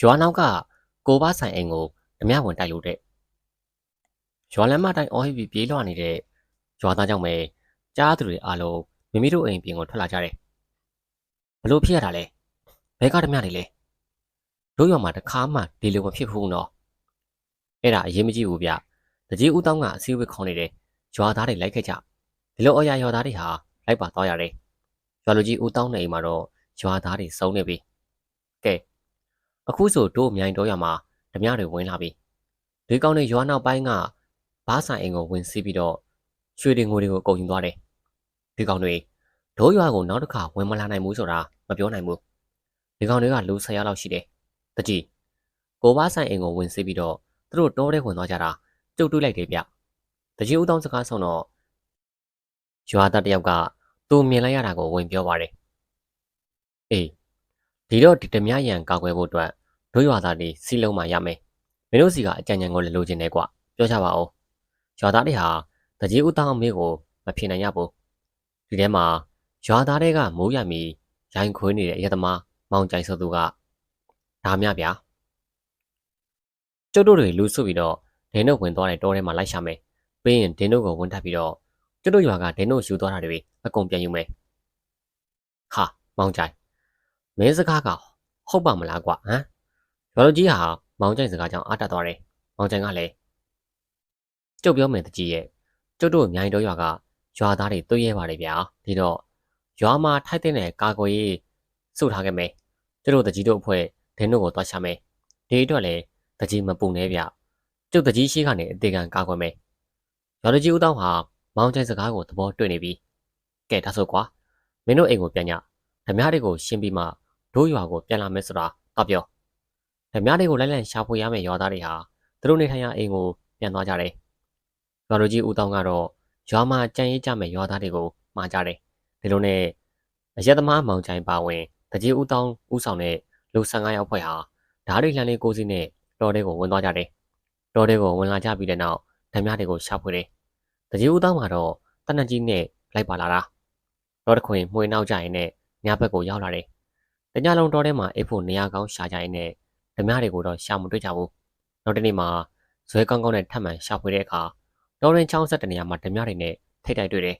ရွာနောက်ကကိုဘဆိုင်အိမ်ကိုဓမြဝင်တိုက်လို့တဲ့ရွာလမ်းမတိုင်းအော်ဟီပြီးပြေးလွှာနေတဲ့ရွာသားကြောင့်ပဲကြားသူတွေအားလုံးမိမိတို့အိမ်ပြင်ကိုထွက်လာကြတယ်ဘလို့ဖြစ်ရတာလဲဘဲကဓမြတွေလဲတို့ရွာမှာတစ်ခါမှဒီလိုမဖြစ်ဘူးနော်အဲ့ဒါအရေးမကြီးဘူးဗျတကြီးဦးတောင်းကအစည်းအဝေးခေါင်းနေတယ်ရွာသားတွေလိုက်ခဲ့ကြဒီလိုအရာရွာသားတွေဟာလိုက်ပါသွားရတယ်ရွာလူကြီးဦးတောင်းနေအိမ်မှာတော့ရွာသားတွေစုံနေပြီကဲ အခုဆိုတို့အမြိုင်တော်ရွာမှာဓမြတွေဝင်လာပြီဒီကောင်တွေရွာနောက်ပိုင်းကဘားဆိုင်အိမ်ကိုဝင်စီးပြီးတော့ရွှေတွေငွေတွေကိုအကုန်ယူသွားတယ်ဒီကောင်တွေဒိုးရွာကိုနောက်တစ်ခါဝင်မလာနိုင်ဘူးဆိုတာမပြောနိုင်ဘူးဒီကောင်တွေကလူ၁၀ယောက်လောက်ရှိတယ်တကြီးကိုဘားဆိုင်အိမ်ကိုဝင်စီးပြီးတော့သူတို့တောထဲဝင်သွားကြတာကျုပ်တွေးလိုက်တယ်ဗျတကြီးဦးတောင်းစကားဆုံးတော့ရွာသားတစ်ယောက်ကသူမြင်လိုက်ရတာကိုဝင်ပြောပါတယ်အေးဒီတော့ဒီဓမြရန်ကာကွယ်ဖို့အတွက် တို့ရွာသားတွေစီလုံးမှရမယ်မင်းတို့စီကအကြံဉာဏ်ကိုလည်းလိုချင်တယ်ကွပြောကြပါဦးရွာသားတွေဟာတကြီးဦးတောင်းအမေကိုမဖြေနိုင်ရဘူးဒီထဲမှာရွာသားတွေကမိုးရမီရိုင်းခွေးနေတဲ့အရက်သမားမောင်ကြိုင်ဆိုသူကဒါမြဗျာကျုပ်တို့တွေလူစုပြီးတော့ဒင်းတို့ဝင်သွားတဲ့တောထဲမှာလိုက်ရှာမယ်ပြီးရင်ဒင်းတို့ကိုဝင်ထပ်ပြီးတော့ကျုပ်တို့ရွာကဒင်းတို့ယူသွားတာတွေအကုန်ပြန်ယူမယ်ဟာမောင်ကြိုင်မင်းစကားကဟုတ်ပါမလားကွာဟမ် ရွာလူကြီးဟာမောင်ကြိုင်စကားကြောင့်အားတက်သွားတယ်မောင်ကြိုင်ကလည်းကျုပ်ပြောမယ်တကြီးရဲ့ကျုပ်တို့မြိုင်တော်ရွာကရွာသားတွေတွေ့ရပါတယ်ဗျာဒီတော့ရွာမှာထိုက်တဲ့ကာကွယ်ရေးစုထားခဲ့မယ်ကျုပ်တို့တကြီးတို့အဖွဲ့ဒင်းတို့ကိုတွားချမယ်ဒီအတွက်လည်းတကြီးမပူနေဗျကျုပ်တကြီးရှိကနေအသေးခံကာကွယ်မယ်ရွာလူကြီးဦးတောင်းဟာမောင်ကျိုင်စကားကိုသဘောတွေ့နေပြီကဲဒါဆိုကွာမင်းတို့အိမ်ကိုပြန်ညဓမြတွေကိုရှင်းပြီးမှတို့ရွာကိုပြန်လာမယ်ဆိုတာတော့ပြော ဓမြတွေကိုလိုက်လံရှာဖွေရမယ့်ရွာသားတွေဟာသူတို့နေထိုင်ရာအိမ်ကိုပြန်သွားကြတယ်ရွာလူကြီးဦးတောင်းကတော့ရွာမှာကြံရေးကြမဲ့ရွာသားတွေကိုမှာကြတယ်ဒီလိုနဲ့အရက်သမားမောင်ကျိုင်ပါဝင်တကြီးဦးတောင်းဦးဆောင်တဲ့လူ15ယောက်ဖွဲ့ဟာဓာတ်တွေလှန်လေးကိုစီနဲ့တော်တဲ့ကိုဝင်သွားကြတယ်တော်တဲ့ကိုဝင်လာကြပြီးတဲ့နောက်ဓမြတွေကိုရှာဖွေတယ်တကြီးဦးတောင်းမှာတော့တနက်ကြီးနဲ့လိုက်ပါလာတာတော်တခွင်မှွေနောက်ကြရင်နဲ့ညဘက်ကိုရောက်လာတယ်တညလုံးတော်ထဲမှာအိပ်ဖို့နေရာကောင်းရှာကြရင်နဲ့ ဓမြတွေကိုတော့ရှာမတွေ့ကြဘူးနောက်တစ်နေ့မှာဇွဲကောင်းကောင်းနဲ့ထပ်မံရှာဖွေတဲ့အခါတော်ရင်ချောင်းဆက်တဲ့နေရာမှာဓမြတွေနဲ့ထိတ်တိုက်တွေ့တယ်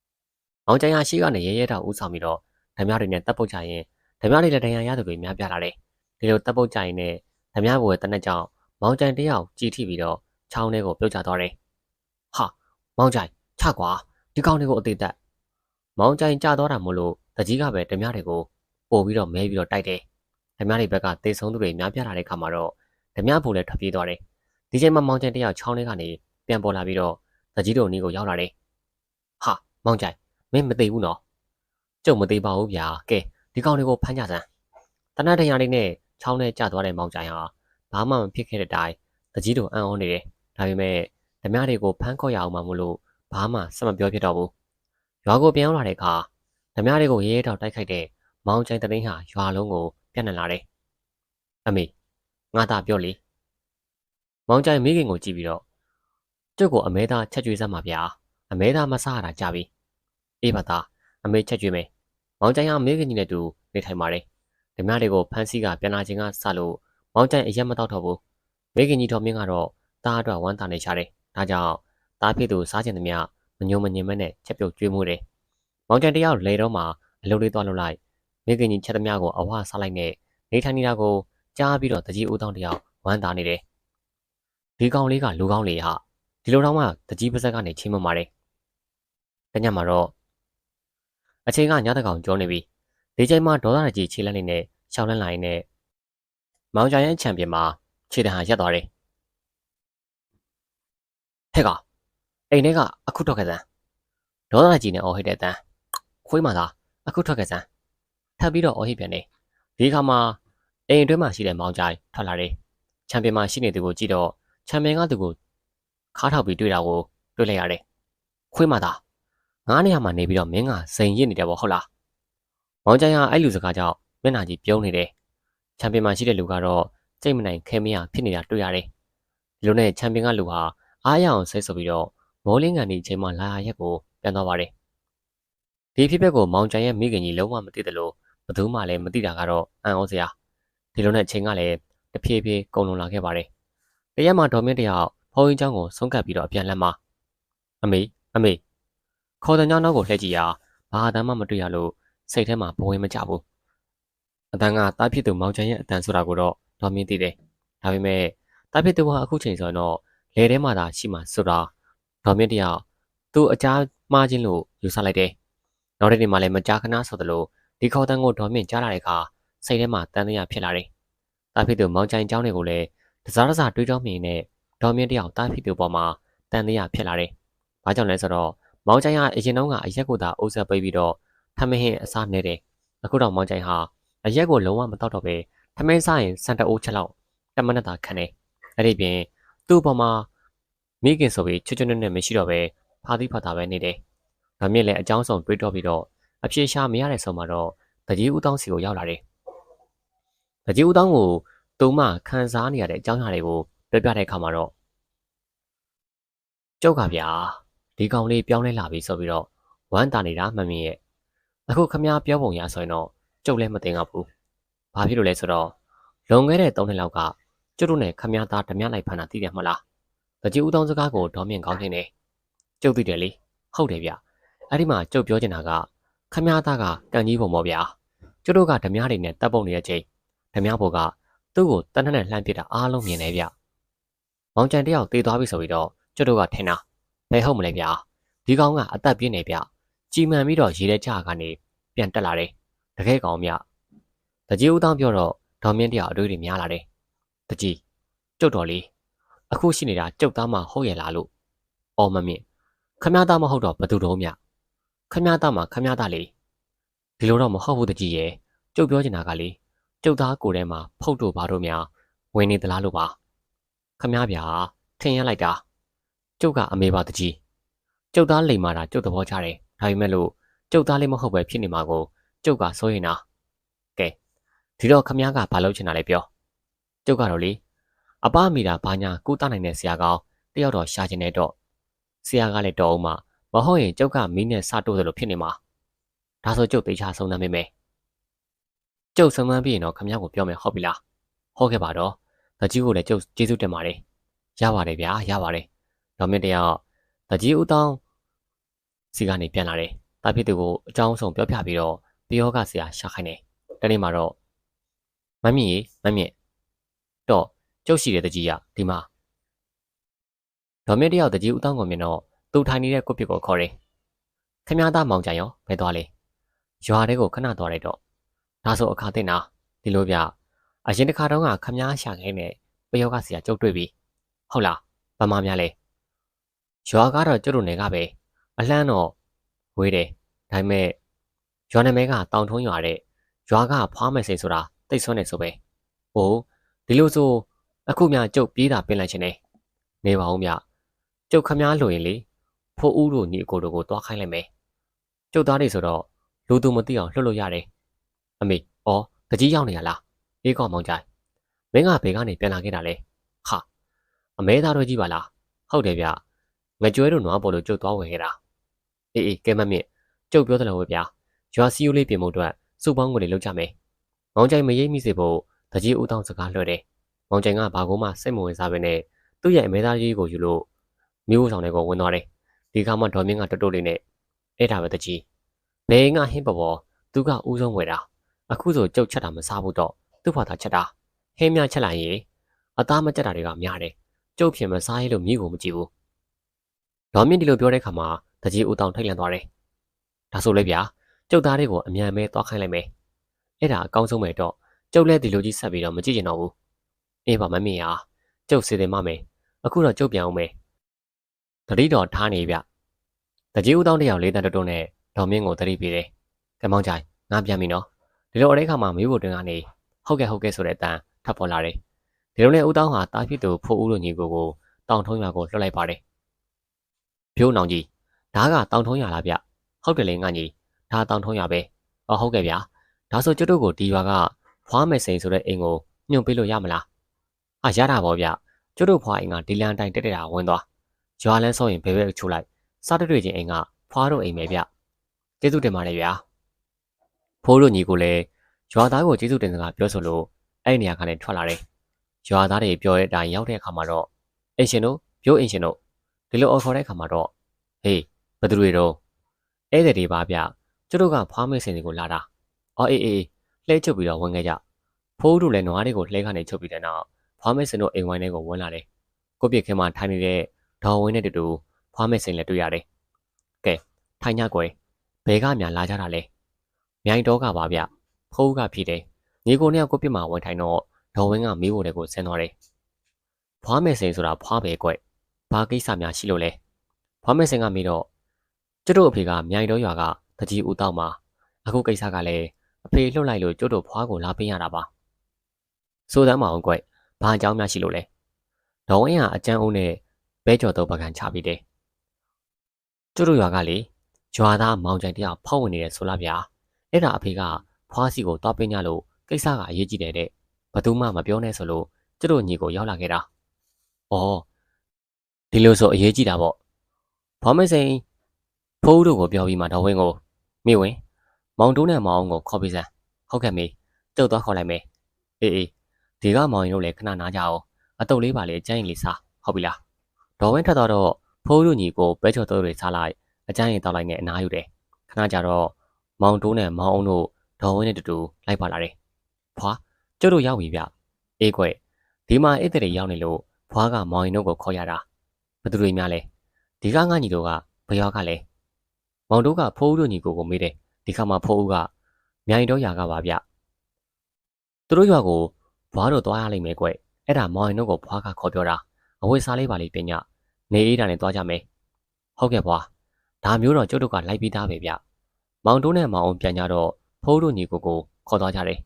။မောင်ကျန်ရရှိကနေရဲရဲတောင်ဦးဆောင်ပြီးတော့ဓမြတွေနဲ့တပ်ပုတ်ကြရင်ဓမြတွေလည်းဒဏ်ရာရသူတွေများပြားလာတယ်။ဒီလိုတပ်ပုတ်ကြရင်နဲ့ဓမြဘွယ်တနက်ကြောင်မောင်ကျန်တယောက်ကြည်ထိပြီးတော့ချောင်းထဲကိုပြုတ်ကျသွားတယ်။ဟာမောင်ကျန်ချကွာဒီကောင်တွေကိုအသေးသက်မောင်ကျန်ကျသွားတာမို့လို့တကြီးကပဲဓမြတွေကိုပို့ပြီးတော့မဲပြီးတော့တိုက်တယ်။ ဓမြတွေဘက်ကတေဆုံးသူတွေများပြားလာတဲ့ခါမှာတော့ဓမြဘိုးလည်းထွက်ပြေးသွားတယ်။ဒီချိန်မှာမောင်ကျန်တယောက်ချောင်းထဲကနေပြန်ပေါ်လာပြီးတော့တကြီးတို့နီးကိုရောက်လာတယ်။ဟာမောင်ကြိုင်မင်းမသိဘူးနော်။ကျုပ်မသိပါဘူးဗျာ။ကဲဒီကောင်တွေကိုဖမ်းကြစမ်း။တနတ်တရားလေးနဲ့ချောင်းထဲကျသွားတဲ့မောင်ကြိုင်ဟာဘာမှမဖြစ်ခဲ့တဲ့အတိုင်းတကြီးတို့အံ့ဩနေတယ်။ဒါပေမဲ့ဓမြတွေကိုဖမ်းခေါ်ရအောင်မှမလို့ဘာမှစမပြောဖြစ်တော့ဘူး။ရွာကိုပြန်ရောက်လာတဲ့အခါဓမြတွေကိုရဲရဲတောက်တိုက်ခိုက်တဲ့မောင်ကြိုင်တသိန်းဟာရွာလုံးကို ပြန့်နှံ့လာတယ်။အမေငါသာပြောလေ။မောင်ကြိုင်မိခင်ကိုကြည့်ပြီးတော့ကျုပ်ကိုအမဲသားချက်ကျွေးစမ်းပါဗျာအမဲသားမစားရတာကြပြီအေးပါသားအမေချက်ကျွေးမယ်မောင်ကျိုင်ဟာမိခင်ကြီးနဲ့တူနေထိုင်ပါတယ်ဓမြတွေကိုဖမ်းဆီးကပြန်လာခြင်းကစလို့မောင်ကျိုင်အရက်မတော့တော့ဘူးမိခင်ကြီးတော်မင်းကတော့တားအတွက်ဝမ်းသာနေရှာတယ်ဒါကြောင့်တားဖြစ်သူစားခြင်းသမျှမညုံမညင်မနဲ့ချက်ပြုတ်ကျွေးမှုတယ်မောင်ကျိုင်တယောက်လေတော့မှအလုပ်လေးသွားလုပ်လိုက် မိခင်ကြီးချက်သမျှကိုအဝါစားလိုက်နဲ့နေထိုင်နေတာကိုကြားပြီးတော့တကြီးဦးတောင်းတယောက်ဝမ်းသာနေတယ်ဒီကောင်လေးကလူကောင်းလေးဟာဒီလိုတော့မှတကြီးပါဇက်ကနေချင်းမမာတယ်။တညမှာတော့အချိန်ကညတကောင်ကျော်နေပြီ။ဒီချိန်မှာဒေါသရကြီးခြေလက်နေနဲ့ရှောင်းလန်းလာရင်နဲ့မောင်ကြိုင်ရဲ့ချန်ပီယံမှာခြေတဟန်ရက်သွားတယ်။ဟဲ့ကအိမ်ထဲကအခုထွက်ခဲ့စမ်းဒေါသရကြီးနဲ့အော်ဟစ်တဲ့တန်းခွေးမသာအခုထွက်ခဲ့စမ်း ထပ်ပြီးတော့အော်ဟစ်ပြန်နေဒီခါမှာအိမ်အတွင်းမှာရှိတဲ့မောင်ကြိုင်ထွက်လာတယ်။ချန်ပီယံမှာရှိနေသူကိုကြည့်တော့ချန်ပီယံကသူကိုခါထောက်ပြီးတွေ့တာကိုတွေ့လိုက်ရတယ်။ခွေးမသားငါးနေရာမှာနေပြီးတော့မင်းကစိန်ရစ်နေတယ်ပေါ့ဟုတ်လား။မောင်ကျန်ကအဲ့လူစကားကြောင့်မျက်နှာကြီးပြုံးနေတယ်။ချန်ပီယံမှာရှိတဲ့လူကတော့စိတ်မနိုင်ခဲမရဖြစ်နေတာတွေ့ရတယ်။ဒီလိုနဲ့ချန်ပီယံကလူဟာအားရအောင်ဆိတ်ဆိုပြီးတော့မိုးလင်းကန်ဒီချိန်မှာလာရက်ကိုပြန်သွားပါတယ်။ဒီဖြစ်ပျက်ကိုမောင်ကျန်ရဲ့မိခင်ကြီးလုံးဝမသိတယ်လို့ ဘသူမှလည်းမသိတာကတော့အံ့ဩစရာဒီလိုနဲ့အချိန်ကလည်းတဖြည်းဖြည်းကုန်လွန်လာခဲ့ပါတယ်တရက်မှဒေါ်မင်းတယောက်ဖုန်းကြီးချောင်းကိုဆုံးကပ်ပြီးတော့အပြန်လက်မှာအမေအမေခေါ်တဲ့ညောင်းနောက်ကိုလှည့်ကြည့်ရာဘာအတမ်းမှမတွေ့ရလို့စိတ်ထဲမှာဘဝင်မကြဘူးအတန်းကတားဖြစ်သူမောင်ချန်ရဲ့အတန်းဆိုတာကိုတော့ဒေါ်မင်းသိတယ်ဒါပေမဲ့တားဖြစ်သူဟာအခုချိန်ဆိုတော့လေထဲမှာသာရှိမှဆိုတာဒေါ်မင်းတယောက်သူ့အချားမှားခြင်းလို့ယူဆလိုက်တယ်နောက်တဲ့နေ့မှလည်းမကြာခဏဆိုသလို ဒီခေါ်တန်းကိုဒေါ်မြင့်ကြားလာတဲ့အခါစိတ်ထဲမှာတန်တရားဖြစ်လာတယ်။တာဖီသူမောင်ကြိုင်ကျောင်းတွေကိုလည်းတစားတစားတွေးကြောမြင်နဲ့ဒေါ်မြင့်တယောက်တာဖီသူပေါ်မှာတန်တရားဖြစ်လာတယ်။ဘာကြောင့်လဲဆိုတော့မောင်ကြိုင်ကအရင်တုန်းကအရက်ကိုသာအုပ်ဆက်ပေးပြီးတော့ထမင်းဟင်းအစားနေတယ်။အခုတော့မောင်ကြိုင်ဟာအရက်ကိုလုံးဝမတောက်တော့ပဲထမင်းစားရင်စံတအိုးချက်လောက်တမနတာခံတယ်။အဲ့ဒီပြင်သူ့ပေါ်မှာမိခင်ဆိုပြီးချွတ်ချွတ်နဲ့နဲ့မရှိတော့ပဲဖာသီးဖာသာပဲနေတယ်။ဒါမြင့်လည်းအကြောင်းဆောင်တွေးတော့ပြီးတော့ အပြေရှားမရတဲ့ဆုံးမှာတော့တကြီးဦးတောင်းစီကိုရောက်လာတယ်။တကြီးဦးတောင်းကိုသူမခံစားနေရတဲ့အကြောင်းအရာတွေကိုပြောပြတဲ့အခါမှာတော့ကျုပ်ကဗျာဒီကောင်လေးပြောင်းလဲလာပြီဆိုပြီးတော့ဝမ်းတာနေတာမှန်မြင်ရဲ့အခုခမားပြောပုံရဆိုရင်တော့ကျုပ်လည်းမသိငါဘူးဘာဖြစ်လို့လဲဆိုတော့လွန်ခဲ့တဲ့၃နှစ်လောက်ကကျုပ်တို့နဲ့ခမားသားဓမြလိုက်ဖန်တာသိတယ်မလားတကြီးဦးတောင်းစကားကိုဒေါ်မြင့်ကောင်းခြင်းနဲ့ကျုပ်သိတယ်လေဟုတ်တယ်ဗျအဲ့ဒီမှာကျုပ်ပြောချင်တာက ခမားသားကကံကြီးပုံပေါ့ဗျာကျုပ်တို့ကဓမြတွေနဲ့တပ်ပုံနေတဲ့ချိန်ဓမြဘောကသူ့ကိုတနက်နဲ့လှမ်းပစ်တာအားလုံးမြင်နေဗျမောင်ကျန်တယောက်တေးသွားပြီဆိုပြီးတော့ကျုပ်တို့ကထင်တာဘယ်ဟုတ်မလဲဗျာဒီကောင်ကအသက်ပြင်းနေဗျကြည်မှန်ပြီးတော့ရေထဲကျကနေပြန်တက်လာတယ်တကယ်ကောင်မြတကြီးဦးတောင်းပြောတော့ဒေါ်မြင့်တယောက်အတွေးတွေများလာတယ်တကြီးကျုပ်တော်လေးအခုရှိနေတာကျုပ်သားမဟုတ်ရဲ့လားလို့အော်မမြင့်ခမ ्या သားမဟုတ်တော့ဘသူတော်မြ ခမရတာမှာခမရတာလေဒီလိုတော့မဟုတ်ဘူးတကြီးရဲ့ကျုပ်ပြောချင်တာကလေကျုပ်သားကိုယ်ထဲမှာဖုတ်တို့ဘာတို့များဝင်နေသလားလို့ပါခမရဗျာထင်ရလိုက်တာကျုပ်ကအမေပါတကြီးကျုပ်သားလိမ်မာတာကျုပ်သဘောကျတယ်ဒါပေမဲ့လို့ကျုပ်သားလေးမဟုတ်ပဲဖြစ်နေမှာကိုကျုပ်ကစိုးရင်တာကဲဒီတော့ခမရကဘာလုပ်ချင်တာလဲပြောကျုပ်ကတော့လေအပမိတာဘာညာကိုတနိုင်တဲ့ဆရာကောင်တယောက်တော့ရှာချင်တဲ့တော့ဆရာကလည်းတော်အောင်မှ မဟုတ်ရင်ကျုပ်ကမင်းနဲ့စတိုးသလိုဖြစ်နေမှာဒါဆိုကျုပ်တေချာဆုံးသမ်းမိမယ်ကျုပ်ဆုံးသမ်းပြီးရင်တော့ခမ ्या ကိုပြောမယ်ဟုတ်ပြီလားဟုတ်ခဲ့ပါတော့တကြီးကိုလည်းကျုပ်ကျေးဇူးတင်ပါတယ်ရပါတယ်ဗျာရပါတယ်တော့မင်းတယောက်တကြီးဦးတောင်းစီကနေပြန်လာတယ်။တာဖြစ်သူကိုအကြောင်းဆုံးပြောပြပြီးတော့ပယောကဆရာရှာခိုင်းတယ်။တနေ့မှာတော့မမြင့်ရေမမြင့်တော့ကျုပ်ရှိတဲ့တကြီးကဒီမှာဒေါ်မြင့်တယောက်တကြီးဦးတောင်းကိုမြင်တော့ သူထိုင်နေတဲ့ကိုပြစ်ကိုခေါ်တယ်။ခမည်းသားမောင်ကြံရောဘယ်သွားလဲ။ရွာတဲကိုခဏသွားလိုက်တော့ဒါဆိုအခါသိနာဒီလိုပြအရင်တစ်ခါတုန်းကခမည်းရှာခိုင်းတဲ့ပယောကဆရာကျုပ်တွေ့ပြီ။ဟုတ်လား။ဘာမှများလဲ။ရွာကတော့ကျုပ်တို့နယ်ကပဲ။အလှမ်းတော့ဝေးတယ်ဒါပေမဲ့ရွာနာမည်ကတောင်ထုံးရွာတဲ့ရွာကဖွားမယ်စိန်ဆိုတာတိတ်ဆွနေဆိုပဲဟိုဒီလိုဆိုအခုမှကျုပ်ပြေးတာပင်လိုက်ခြင်းနေနေပါဦးမြကျုပ်ခမားလိုရင်လေ ဖိုးဦးတို့ညီအကိုတို့ကိုတွားခိုင်းလိုက်မယ်ကျုပ်သားတွေဆိုတော့လူသူမသိအောင်လှုပ်လို့ရတယ်အမေဩတကြီးရောက်နေရလားအေးကောင်းမောင်ကြိုင်မင်းကဘယ်ကနေပြန်လာခဲ့တာလဲဟာအမဲသားတို့ကြီးပါလားဟုတ်တယ်ဗျငကြွဲတို့နွားပေါ်လို့ကျုပ်သွားဝင်ခဲ့တာအေးအေးကဲမမြင့်ကျုပ်ပြောတယ်လို့ပဲဗျာရွာစီယိုလေးပြင်ဖို့အတွက်စုပေါင်းကိုလေးလောက်ကြမယ်မောင်ကြိုင်မရိပ်မိစေဖို့တကြီးဦးတောင်းစကားလွှဲတယ်မောင်ကြိုင်ကဘာကိုမှစိတ်မဝင်စားဘဲနဲ့သူ့ရဲ့အမဲသားကြီးကိုယူလို့မျိုးဆောင်တွေကိုဝင်သွားတယ် ဒီကမှဒေါ်မင်းကတွတ်တွတ်လေးနဲ့အဲ့ဒါပဲတကြီးဘယ်ငါဟင်းပေါ်ပေါ်သူကဦးဆုံးဝယ်တာအခုဆိုကြုတ်ချက်တာမစားဘူးတော့သူ့ဘာသာချက်တာဟင်းများချက်လိုက်ရင်အသားမကြက်တာတွေကများတယ်ကျုပ်ဖြစ်မစားရလို့မြေကိုမကြည့်ဘူးဒေါ်မြင့်ဒီလိုပြောတဲ့ခါမှာတကြီးဦးတောင်ထိတ်လန့်သွားတယ်။ဒါဆိုလေဗျာကျုပ်သားတွေကိုအမြန်ပဲသွားခိုင်းလိုက်မယ်။အဲ့ဒါအကောင်းဆုံးပဲတော့ကျုပ်လည်းဒီလိုကြီးဆက်ပြီးတော့မကြည့်ကျင်တော့ဘူး။အေးပါမမေဟာကျုပ်စီတယ်မမယ်။အခုတော့ကျုပ်ပြန်အောင်မယ်။တတိတော်ထားနေဗျ။ တကြီးဦးတောင်တယောက်လေးတန်းတုံးနဲ့ဒေါ်မြင့်ကိုတတိပေးတယ်။ကမောင်ကြိုင်ငါပြန်ပြီနော်။ဒီလိုအရေးခါမှာမိဖို့တွင်ကနေဟုတ်ကဲ့ဟုတ်ကဲ့ဆိုတဲ့အတန်ထပ်ပေါ်လာတယ်။ဒီလိုနဲ့ဦးတောင်ဟာတာဖြစ်သူဖိုးဦးလိုညီကိုကိုတောင်ထုံးရွာကိုလွှတ်လိုက်ပါတယ်ဖြိုးနောင်ကြီးဒါကတောင်ထုံးရလားဗျဟုတ်တယ်လေငါကြီးဒါတောင်ထုံးရပဲအော်ဟုတ်ကဲ့ဗျာဒါဆိုကျွတ်တို့ကိုဒီရွာကဖွားမယ်စိန်ဆိုတဲ့အိမ်ကိုညွှန်ပေးလို့ရမလားအာရတာပေါ့ဗျကျွတ်တို့ဖွားအိမ်ကဒီလန်တိုင်းတက်တက်တာဝင်သွားရွာလန်းဆောရင်ဘယ်ဘက်ချိုးလိုက် စားတွေ့ချင်းအိမ်ကဖွားတို့အိမ်ပဲဗျကျေးဇူးတင်ပါတယ်ဗျာဖိုးတို့ညီကိုလည်းရွာသားကိုကျေးဇူးတင်စကားပြောဆိုလို့အဲ့ဒီနေရာကနေထွက်လာတယ်ရွာသားတွေပြောတဲ့အတိုင်းရောက်တဲ့အခါမှာတော့အင်ရှင်တို့ပြိုးအင်ရှင်တို့ဒီလိုအော်ခေါ်တဲ့အခါမှာတော့ဟေးဘယ်သူတွေတော့ဧည့်သည်တွေပါဗျကျတို့ကဖွားမေးစင်တွေကိုလာတာအော်အေးအေးလှဲချုပ်ပြီးတော့ဝင်ခဲ့ကြဖိုးတို့လည်းနွားတွေကိုလှဲကနေချုပ်ပြီးတဲ့နောက်ဖွားမေးစင်တို့အိမ်ဝိုင်းထဲကိုဝင်လာတယ်ကိုပြစ်ခင်မှာထိုင်နေတဲ့ဒေါ်ဝင်းနဲ့တူတူ ဖွားမေးစင်လည်းတွေ့ရတယ်ကဲထိုင်ညကွယ်ဘဲကများလာကြတာလဲမြိုင်တော့ကပါဗျဖိုးကဖြစ်တယ်ညီကိုနဲ့ကိုပြစ်မှာဝင်ထိုင်တော့ဒေါ်ဝင်းကမိဖို့တွေကိုဆင်းသွားတယ်ဖွားမေးစင်ဆိုတာဖွားပဲကွဘာကိစ္စများရှိလို့လဲဖွားမေးစင်ကမိတော့ကျတို့အဖေကမြိုင်တော့ရွာကတကြီးဦးတောက်မှာအခုကိစ္စကလည်းအဖေလှုပ်လိုက်လို့ကျတို့ဖွားကိုလာပေးရတာပါဆိုတမ်းမအောင်ကွဘာအကြောင်းများရှိလို့လဲဒေါ်ဝင်းကအကျန်းအုံးနဲ့ဘဲကြော်တော့ပကံချပြီးတယ် ကျတို့ရွာကလေရွာသားမောင်ကြိုင်တယောက်ဖောက်ဝင်နေတယ်ဆိုလားဗျာအဲ့ဒါအဖေကဖွားစီကိုတောက်ပင်းကြလို့ကိစ္စကအရေးကြီးတယ်တဲ့ဘသူမှမပြောနဲ့ဆိုလို့ကျတို့ညီကိုရောက်လာခဲ့တာ။အော်ဒီလိုဆိုအရေးကြီးတာပေါ့။ဘောမစိန်ဖိုးတို့ကိုပြောပြီးမှတော်ဝင်းကိုမိဝင်မောင်တိုးနဲ့မောင်အောင်ကိုခေါ်ပြီးစမ်းဟုတ်ကဲ့မေတုတ်သွားခေါ်လိုက်မယ်အေးအေးဒီကမောင်ရင်တို့လည်းခဏနားကြအောင်အတုပ်လေးပါလေအကျန်းရင်လေးစားဟုတ်ပြီလားဒေါ်ဝင်းထွက်သွားတော့ ဖိုးတို့ညီကိုပဲချော်တော်တွေစားလိုက်အကျန်းရင်တောက်လိုက်နဲ့အနားယူတယ်ခဏကြာတော့မောင်တိုးနဲ့မောင်အောင်တို့ဒေါ်ဝင်းနဲ့တူတူလိုက်ပါလာတယ်ဖွာကျုပ်တို့ရောက်ပြီဗျအေးကွယ်ဒီမှာဧည့်သည်တွေရောက်နေလို့ဖွားကမောင်ရင်တို့ကိုခေါ်ရတာဘယ်သူတွေများလဲဒီကငါညီတို့ကဘယ်ရောက်ကလဲမောင်တို့ကဖိုးတို့ညီကိုကိုမေးတယ်ဒီခါမှာဖိုးဦးကမြိုင်တော့ရာကပါဗျသူတို့ရွာကိုဘွားတို့သွားရလိမ့်မယ်ကွအဲ့ဒါမောင်ရင်တို့ကိုဘွားကခေါ်ပြောတာအဝတ်စားလေးပါလေးပညာ နေအေးတာနဲ့သွားကြမယ်ဟုတ်ကဲ့ဘွားဒါမျိုးတော့ကျုပ်တို့ကလိုက်ပြီးသားပဲဗျမောင်တို့နဲ့မောင်အောင်ပြန်ကြတော့ဖိုးတို့ညီကိုကိုခေါ်သွားကြတယ်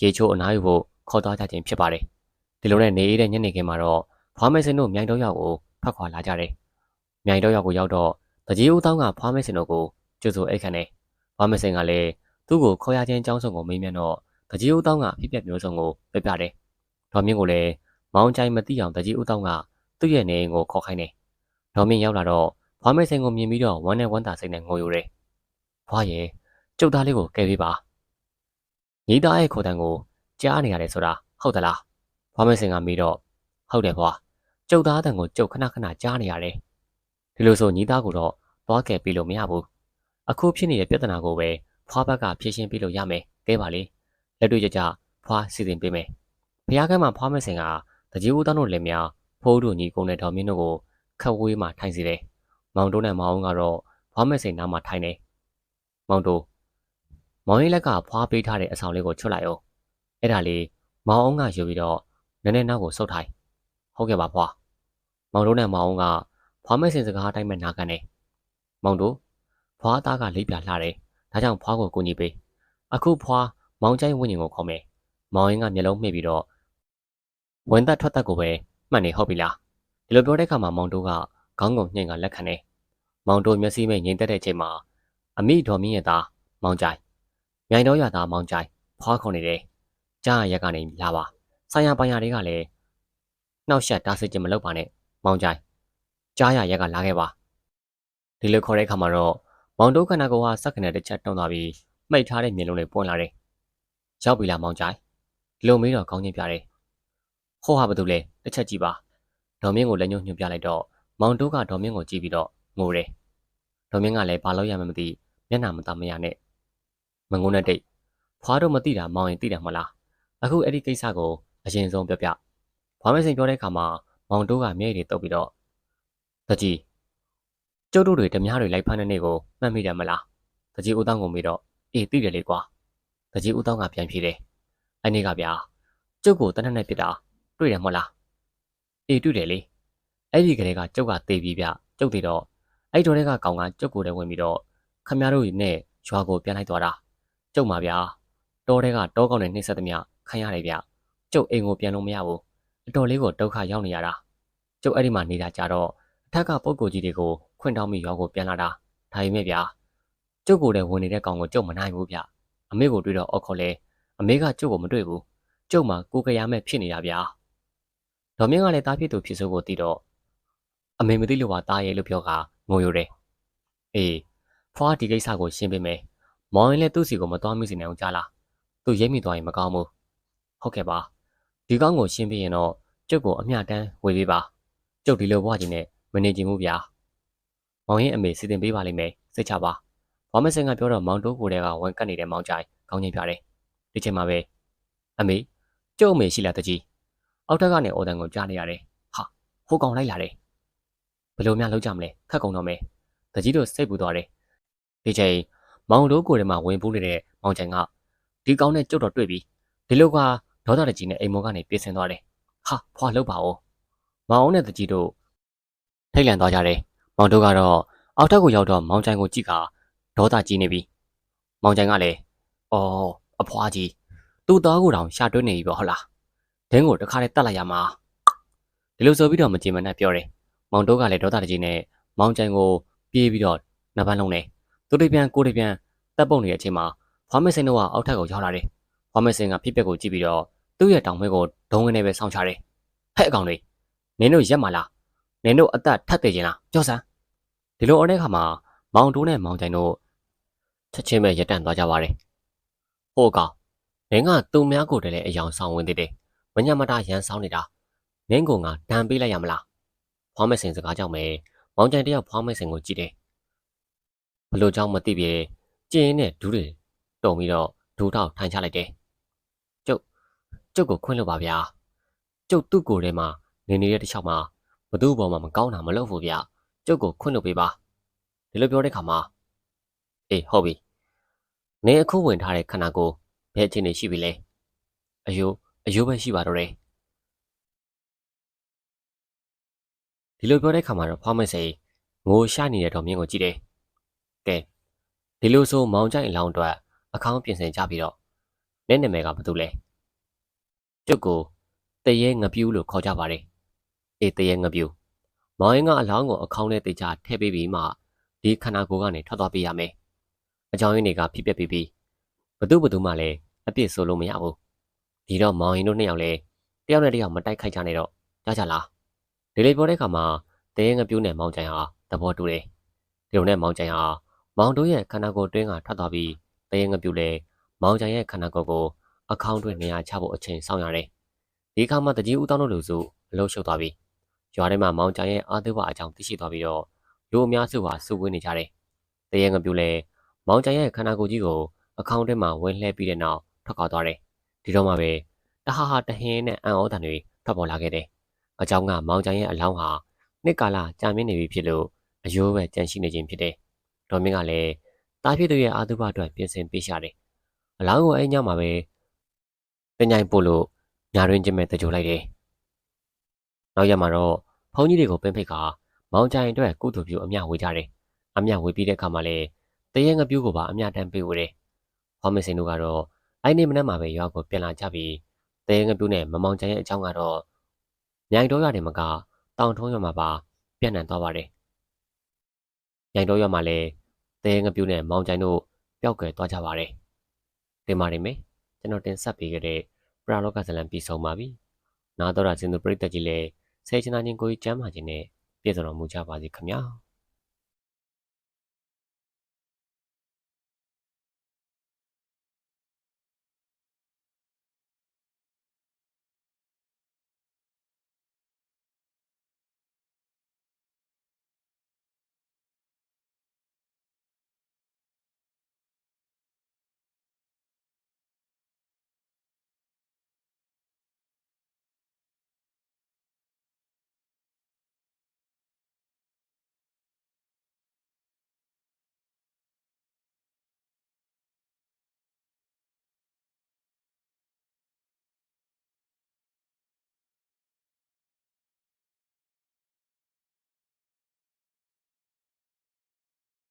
ရေချိုးအနားယူဖို့ခေါ်သွားကြခြင်းဖြစ်ပါတယ်ဒီလိုနဲ့နေအေးတဲ့ညနေခင်းမှာတော့ဖွားမဲစင်တို့မြိုင်တော့ရောက်ကိုဖတ်ခွာလာကြတယ်မြိုင်တော့ရောက်ကိုရောက်တော့တကြီးဦးတောင်းကဖွားမဲစင်တို့ကိုကျိုးစိုးအိတ်ခံတယ်ဖွားမဲစင်ကလည်းသူ့ကိုခေါ်ရခြင်းအကြောင်းစုံကိုမေးမြန်းတော့တကြီးဦးတောင်းကအဖြစ်ပြက်မျိုးစုံကိုပြပြတယ်ဒေါ်မြင့်ကိုလည်းမောင်ချိုင်မသိအောင်တကြီးဦးတောင်းက သူ့ရဲ့နေအိမ်ကိုခေါ်ခိုင်းတယ်ဒေါ်မြင့်ရောက်လာတော့ဖွားမဲစင်ကိုမြင်ပြီးတော့ဝမ်းနဲ့ဝမ်းသာစိတ်နဲ့ငိုယူတယ်ဖွားရဲ့ကျုပ်သားလေးကိုကယ်ပေးပါညီသားရဲ့ခေါ်တန်းကိုကြားနေရတယ်ဆိုတာဟုတ်သလားဖွားမဲစင်ကမေးတော့ဟုတ်တယ်ဖွာကျုပ်သားတန်ကိုကျုပ်ခဏခဏကြားနေရတယ်ဒီလိုဆိုညီသားကိုတော့သွားကယ်ပေးလို့မရဘူးအခုဖြစ်နေတဲ့ပြဿနာကိုပဲဖွားဘက်ကဖြေရှင်းပေးလို့ရမယ်ကဲပါလေလက်တွေ့ကြကြဖွားစီစဉ်ပေးမယ်ဘုရားကမ်းမှာဖွားမဲစင်ကတကြီးဦးသားတို့လည်းများ ဖိုးတို့ညီကုန်းနဲ့ဒေါ်မင်းတို့ကိုခက်ဝေးမှထိုင်စီတယ်မောင်တိုးနဲ့မောင်အောင်ကတော့ဖွားမဲစင်နားမှာထိုင်နေမောင်တိုးမောင်ရင်လက်ကဖွားပေးထားတဲ့အဆောင်လေးကိုချွတ်လိုက်အောင်အဲ့ဒါလေးမောင်အောင်ကယူပြီးတော့နည်းနည်းနောက်ကိုဆုတ်ထိုင်ဟုတ်ကဲ့ပါဖွာမောင်တို့နဲ့မောင်အောင်ကဖွာမဲစင်စကားတိုင်းမဲ့နာခံတယ်မောင်တို့ဖွာသားကလိပ်ပြလှတယ်ဒါကြောင့်ဖွာကိုကူညီပေးအခုဖွာမောင်ကျိုင်းဝင်းရင်ကိုခေါ်မယ်မောင်ရင်ကမျက်လုံးမှိတ်ပြီးတော့ဝင်သက်ထွက်သက်ကိုပဲ မှတ်နေဟုတ်ပြီလားဒီလိုပြောတဲ့အခါမှာမောင်တို့ကခေါင်းကုန်ညှင်ကလက်ခံတယ်မောင်တို့မျက်စိမိတ်ငြိမ်သက်တဲ့အချိန်မှာအမိတော်မင်းရဲ့သားမောင်ကျိုင်းမြိုင်တော်ရသားမောင်ကျိုင်းဖွာခုံနေတယ်ကြားရက်ကနေလာပါဆိုင်ရပိုင်ရတွေကလည်းနှောက်ရှက်တားဆီးခြင်းမလုပ်ပါနဲ့မောင်ကြိုင်ကြားရရက်ကလာခဲ့ပါဒီလိုခေါ်တဲ့အခါမှာတော့မောင်တုခန္ဓာကိုယ်ဟာစက္ကနဲ့တစ်ချက်တုံးသွားပြီးမှိတ်ထားတဲ့မျက်လုံးတွေပွင့်လာတယ်ရောက်ပြီလားမောင်ကြိုင်ဒီလိုမေးတော့ကောင်းချင်းပြတယ်ဟောဟာဘာတူလဲ တစ်ချက်ကြည့်ပါဒေါ်မင်းကိုလက်ညှိုးညွှန်ပြလိုက်တော့မောင်တုကဒေါ်မင်းကိုကြည့်ပြီးတော့ငိုတယ်ဒေါ်မင်းကလည်းဘာလို့ရမှမသိမျက်နှာမသားမရနဲ့မငုံတဲ့တိတ်ဖွားတော့မသိတာမောင်ရင်သိတယ်မလားအခုအဲ့ဒီကိစ္စကိုအရင်ဆုံးပြောပြ။ဘာမစင်ပြောတဲ့အခါမှာမောင်တိုးကမျက်ရည်တွေတုပ်ပြီးတော့တကြီးကျုပ်တို့တွေဓမြတွေလိုက်ဖမ်းတဲ့နေ့ကိုမှတ်မိတယ်မလား။တကြီးဦးတောင်းကိုမေးတော့အေးသိတယ်လေကွာ။တကြီးဦးတောင်းကပြန်ဖြေတယ်။အဲ့နေ့ကဗျာကျုပ်ကိုတနက်နဲ့ပြစ်တာတွေ့တယ်မဟုတ်လား။ အေးတွေ့တယ်လေ။အဲ့ဒီကလေးကကျုပ်ကသေပြီးဗျ။ကျုပ်သေးတော့အဲ့တော်တွေကကောင်ကကျုပ်ကိုလည်းဝင်ပြီးတော့ခမရတို့နဲ့ရွာကိုပြန်လိုက်သွားတာ။ကျုပ်မှာဗျာ။တောတွေကတောကောင်နဲ့နှိမ့်ဆက်သမျှခံရတယ်ဗျကျုပ်အိမ်ကိုပြန်လို့မရဘူးအတော်လေးကိုဒုက္ခရောက်နေရတာကျုပ်အဲ့ဒီမှာနေတာကြတော့အထက်ကပုံကိုကြီးတွေကိုခွင့်တောင်းပြီးရောက်ကိုပြန်လာတာဒါပေမဲ့ဗျာကျုပ်ကိုလည်းဝင်နေတဲ့ကောင်ကိုကျုပ်မနိုင်ဘူးဗျအမေကိုတွေ့တော့အော်ခေါ်လဲအမေကကျုပ်ကိုမတွေ့ဘူးကျုပ်မှကိုကြရမဲ့ဖြစ်နေတာဗျာ ဒေါ်မင်းကလည်းတားဖြစ်သူဖြစ်စိုးကိုသိတော့အမေမသိလို့ပါတားရဲ့လို့ပြောကငိုရိုတယ်အေးဖွားဒီကိစ္စကိုရှင်းပေးမယ်မောင်ရင်လည်းသူ့စီကိုမတော်မိစေနိုင်အောင်ကြားလားသူရိပ်မိသွားရင်မကောင်းဘူးဟုတ်ကဲ့ပါဒီကောင်းကိုရှင်းပြရင်တော့ကျုပ်ကိုအမျှတန်းဝေပေးပါကျုပ်ဒီလိုဘဝကြီးနဲ့မနေချင်ဘူးဗျာမောင်ရင်အမေစီစဉ်ပေးပါလိမ့်မယ်စိတ်ချပါဘာမစင်ကပြောတော့မောင်တိုးကိုယ်တည်းကဝန်ကတ်နေတဲ့မောင်ကြိုင်ကောင်းချင်းပြတယ်ဒီချိန်မှာပဲအမေကျုပ်အမေရှိလားတကြီး အောက်ထက်ကနေအော်တန်ကိုကြားနေရတယ်ဟာဟိုကောင်လိုက်လာတယ်ဘယ်လိုများလုပ်ကြမလဲခက်ကုန်တော့မယ်တကြီးတို့စိတ်ပူသွားတယ်ဒီချိန်မောင်တိုးကိုယ်တည်းမှာဝင်ပိုးနေတဲ့မောင်ကြိုင်ကဒီကောင်နဲ့ကျုပ်တော့တွေ့ပြီဒီလိုကဒေါသတကြီးနဲ့အိမ်မောကနေပြေးဆင်းသွားတယ်ဟာဖွာလှုပ်ပါဦးမောင်အောင်နဲ့တကြီးတို့ထိတ်လန့်သွားကြတယ်မောင်တို့ကတော့အောက်ထက်ကိုရောက်တော့မောင်ကြိုင်ကိုကြည့်ခါဒေါသကြီးနေပြီမောင်ကြိုင်ကလည်းအော်အဖွားကြီးသူ့သားကိုတောင်ရှာတွင်းနေပြီပေါ့ဟုတ်လား ဒင်းကိုတခါတည်းတတ်လိုက်ရမှာဒီလိုဆိုပြီးတော့မကြင်မနဲ့ပြောတယ်မောင်တို့ကလည်းဒေါသတကြီးနဲ့မောင်ကြိုင်ကိုပြေးပြီးတော့နှစ်ပန်းလုံးနဲ့သူတို့ပြန်ကိုယ်တွေပြန်တပ်ပုတ်နေတဲ့အချိန်မှာဖွားမစင်တို့ကအောက်ထက်ကိုရောက်လာတယ်ဖွားမစင်ကဖြစ်ပက်ကိုကြည့်ပြီးတော့သူ့ရဲ့တောင်မဲကိုဒုံငနေပဲစောင့်ချတယ်ဟဲ့အကောင်တွေနင်တို့ရက်မလားနင်တို့အသက်ထပ်သေးခြင်းလားပြောစမ်းဒီလိုအော်တဲ့ခါမှာမောင်တိုးနဲ့မောင်ကြိုင်တို့ချက်ချင်းပဲရက်တန့်သွားကြပါတယ်ဟိုကောင်နင်ကသူများကိုတည်းလည်းအယောင်ဆောင်ဝင်သေးတယ် မညမတာရန်ဆောင်နေတာနင်းကောင်ကဒဏ်ပေးလိုက်ရမလားဖွားမစင်စကားကြောင့်ပဲမောင်ကြိုင်တယောက်ဖွားမစင်ကိုကြည့်တယ်ဘလို့ကြောင့်မသိပြေကျင်းနဲ့ဒူးတွေတုံပြီးတော့ဒူးထောက်ထိုင်ချလိုက်တယ်ကျုပ်ကျုပ်ကိုခွင့်လို့ပါဗျာကျုပ်သူ့ကိုယ်ထဲမှာနေနေတဲ့တစ်ချောင်းမှာဘသူ့ဘောမှာမကောင်းတာမလုပ်ဘူးဗျကျုပ်ကိုခွင့်လို့ပေးပါဒီလိုပြောတဲ့ခါမှာအေးဟုတ်ပြီနင်းအခုဝင်ထားတဲ့ခန္ဓာကိုယ်ဘယ်အခြေအနေရှိပြီလဲအယိုး အယိုးပဲရှိပါတော့တယ်ဒီလိုပြောတဲ့ခါမှာတော့ဖွားမစိငိုရှာနေတဲ့တော်မြင့်ကိုကြည့်တယ်ကဲဒီလိုဆိုမောင်ကြိုင်အလောင်းအတွက်အကောင်းပြင်ဆင်ကြပြီးတော့နင်းနာမည်ကဘာတူလဲကျုပ်ကိုတရေငပြူးလို့ခေါ်ကြပါတယ်အေးတရေငပြူးမောင်ရင်ကအလောင်းကိုအကောင်းနဲ့တေချာထည့်ပေးပြီးမှဒီခန္ဓာကိုယ်ကနေထွက်သွားပေးရမယ်အကြောင်းရင်းတွေကဖြစ်ပျက်ပြီးပြီးဘသူဘသူမှလည်းအပြစ်ဆိုလို့မရဘူး ဒီတော့မောင်ရင်တို့နှစ်ယောက်လည်းတယောက်နဲ့တယောက်မတိုက်ခိုက်ကြနဲ့တော့ကြားကြလားဒီလေးပြောတဲ့ခါမှာတရေငပြူးနဲ့မောင်ကြိုင်ဟာသဘောတူတယ်ဒီလိုနဲ့မောင်ကြိုင်ဟာမောင်တို့ရဲ့ခန္ဓာကိုယ်တွင်းကထွက်သွားပြီးတရေငပြူးလည်းမောင်ကြိုင်ရဲ့ခန္ဓာကိုယ်ကိုအကောင့်တွင်နေရာချဖို့အချိန်ဆောင်ရတယ်ဒီအခါမှာတကြီးဦးတောင်းတို့လူစုအလုံးရှုပ်သွားပြီရွာထဲမှာမောင်ကြိုင်ရဲ့အာသဝအကြောင်းသိရှိသွားပြီးတော့လူအများစုဟာစုဝေးနေကြတယ်တရေငပြူးလည်းမောင်ကြိုင်ရဲ့ခန္ဓာကိုယ်ကြီးကိုအကောင့်ထဲမှာဝင်လှည့်ပြီးတဲ့နောက်ထွက်ခွာသွားတယ် ဒီတော့မှပဲတဟာဟာတဟင်းနဲ့အံ့ဩတန်တွေထွက်ပေါ်လာခဲ့တယ်အကြောင်းကမောင်ကြိုင်ရဲ့အလောင်းဟာနှစ်ကာလကြာမြင့်နေပြီဖြစ်လို့အယိုးပဲကြန့်ရှိနေခြင်းဖြစ်တယ်။ဒေါ်မင်းကလည်းတားဖြစ်သူရဲ့အာသုဘအတွက်ပြင်ဆင်ပေးရှာတယ်။အလောင်းကိုအဲ့ညမှာပဲပညာပို့လို့ညာရင်းချင်းမဲ့တကြိုလိုက်တယ်။နောက်ရက်မှာတော့ဖုန်းကြီးတွေကိုပင်းဖိတ်ခါမောင်ကြိုင်အတွက်ကုသိုလ်ပြုအမျှဝေကြတယ်။အမျှဝေပြီးတဲ့အခါမှာလည်းတရေငပြူးကိုပါအမျှတန်းပေးဝေတယ်။ဟောမစင်တို့ကတော့ အဲ့ဒီမနက်မှာပဲရွာကိုပြန်လာကြပြီးတရေငပြူးနဲ့မမောင်ကြိုင်ရဲ့အကြောင်းကတော့မြိုင်တော်ရတယ်မကတောင်ထုံးရွာမှာပါပြန့်နှံ့သွားပါတယ်။မြိုင်တော်ရွာမှာလည်းတဲငပြူးနဲ့မောင်ကြိုင်တို့ပျောက်ကွယ်သွားကြပါတယ်။ဒီမှာနေမယ်ကျွန်တော်တင်ဆက်ပေးခဲ့တဲ့ပရာလောကဇလံပြီးဆုံးပါပြီ။နာတော်ရာစင်သူပရိသတ်ကြီးလည်းဆယ်ချနာချင်းကိုကြီးကျမ်းပါခြင်းနဲ့ပြည့်စုံတော်မူကြပါစေခင်ဗျာ။